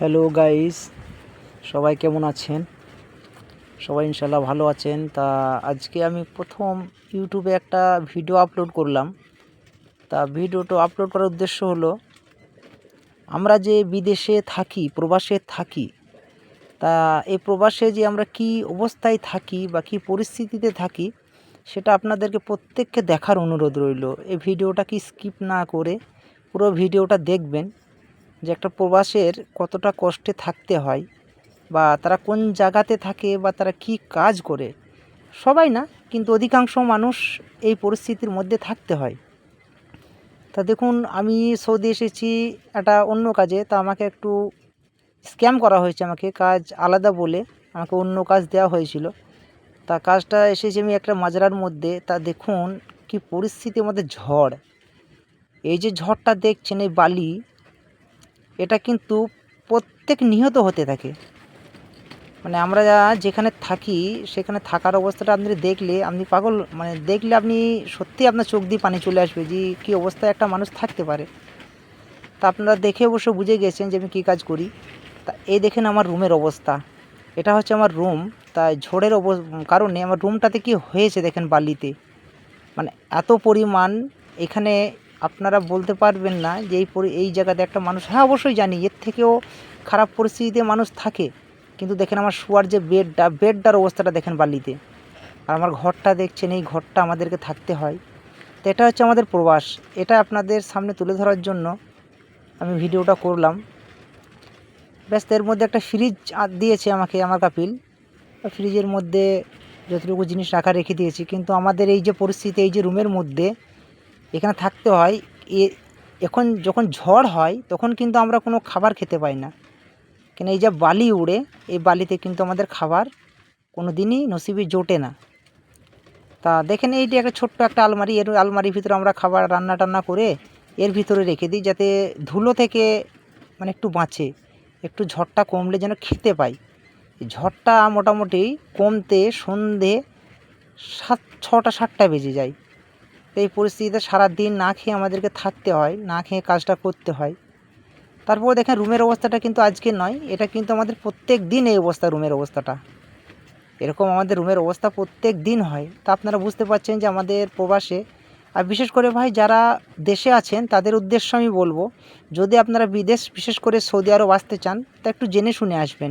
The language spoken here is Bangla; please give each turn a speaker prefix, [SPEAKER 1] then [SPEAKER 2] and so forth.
[SPEAKER 1] হ্যালো গাইস সবাই কেমন আছেন? সবাই ইনশাল্লাহ ভালো আছেন। তা আজকে আমি প্রথম ইউটিউবে একটা ভিডিও আপলোড করলাম। তা ভিডিওটা আপলোড করার উদ্দেশ্য হলো, আমরা যে বিদেশে থাকি, প্রবাসে থাকি, তা এই প্রবাসে যে আমরা কি অবস্থায় থাকি বা কি পরিস্থিতিতে থাকি, সেটা আপনাদেরকে প্রত্যেককে দেখার অনুরোধ রইল। এই ভিডিওটা কি স্কিপ না করে পুরো ভিডিওটা দেখবেন। যে একটা প্রবাসের কতটা কষ্টে থাকতে হয় বা তারা কোন জায়গাতে থাকে বা তারা কি কাজ করে, সবাই না, কিন্তু অধিকাংশ মানুষ এই পরিস্থিতির মধ্যে থাকতে হয়। তা দেখুন, আমি সৌদি এসেছি একটা অন্য কাজে, তা আমাকে একটু স্ক্যাম করা হয়েছে আমাকে, কাজ আলাদা বলে আমাকে অন্য কাজ দেওয়া হয়েছিল। তা কাজটা এসেছি আমি একটা মাজরার মধ্যে, তা দেখুন কি পরিস্থিতির মধ্যে ঝড়। এই যে ঝড়টা দেখছেন এই বালি এটা কিন্তু প্রত্যেক নিহত হতে থাকে। মানে আমরা যা- যেখানে থাকি, সেখানে থাকার অবস্থাটা আপনি দেখলে, আপনি পাগল মানে দেখলে আপনি সত্যি আপনার চোখ দিয়ে পানি চলে আসবে যে কী অবস্থায় একটা মানুষ থাকতে পারে। তা আপনারা দেখে অবশ্য বুঝে গেছেন যে আমি কী কাজ করি। তা এই দেখেন আমার রুমের অবস্থা। এটা হচ্ছে আমার রুম। তাই ঝড়ের অব, কারণে আমার রুমটাতে কি হয়েছে দেখেন বালিতে। মানে এত পরিমাণ এখানে আপনারা বলতে পারবেন না যে এই এই জায়গাতে একটা মানুষ হ্যাঁ অবশ্যই জানি, এর থেকেও খারাপ পরিস্থিতিতে মানুষ থাকে। কিন্তু দেখেন আমার শোয়ার যে বেডটা, বেডটার অবস্থাটা দেখেন বালিতে। আর আমার ঘরটা দেখছেন, এই ঘরটা আমাদেরকে থাকতে হয়। তো এটা হচ্ছে আমাদের প্রবাস। এটা আপনাদের সামনে তুলে ধরার জন্য আমি ভিডিওটা করলাম। ব্যাস, এর মধ্যে একটা ফ্রিজ দিয়েছে আমাকে আমার কাপিল। ফ্রিজের মধ্যে যতটুকু জিনিস রাখা রেখে দিয়েছি। কিন্তু আমাদের এই যে পরিস্থিতি, এই যে রুমের মধ্যে এখানে থাকতে হয়, এ, এখন যখন ঝড় হয়, তখন কিন্তু আমরা কোনো খাবার খেতে পাই না। কেন, এই যে বালি উড়ে, এই বালিতে কিন্তু আমাদের খাবার কোনো দিনই নসিবে জোটে না। তা দেখেন এইটি একটা ছোট্ট একটা আলমারি, এর আলমারির ভিতরে আমরা খাবার রান্না টান্না করে এর ভিতরে রেখে দিই, যাতে ধুলো থেকে মানে একটু বাঁচে, একটু ঝড়টা কমলে যেন খেতে পাই। ঝড়টা মোটামুটি কমতে সন্ধে সাত, ছটা, সাতটা বেজে যায়। তো এই পরিস্থিতিতে সারা দিন না খেয়ে আমাদেরকে থাকতে হয়, না খেয়ে কাজটা করতে হয়। তারপর দেখেন রুমের অবস্থাটা কিন্তু আজকে নয়, এটা কিন্তু আমাদের প্রত্যেক দিন এই অবস্থা, রুমের অবস্থাটা। এরকম আমাদের রুমের অবস্থা প্রত্যেক দিন হয়। তা আপনারা বুঝতে পারছেন যে আমাদের প্রবাসে, আর বিশেষ করে ভাই যারা দেশে আছেন, তাদের উদ্দেশ্য আমি বলব, যদি আপনারা বিদেশ, বিশেষ করে সৌদি আরব আসতে চান, তা একটু জেনে শুনে আসবেন।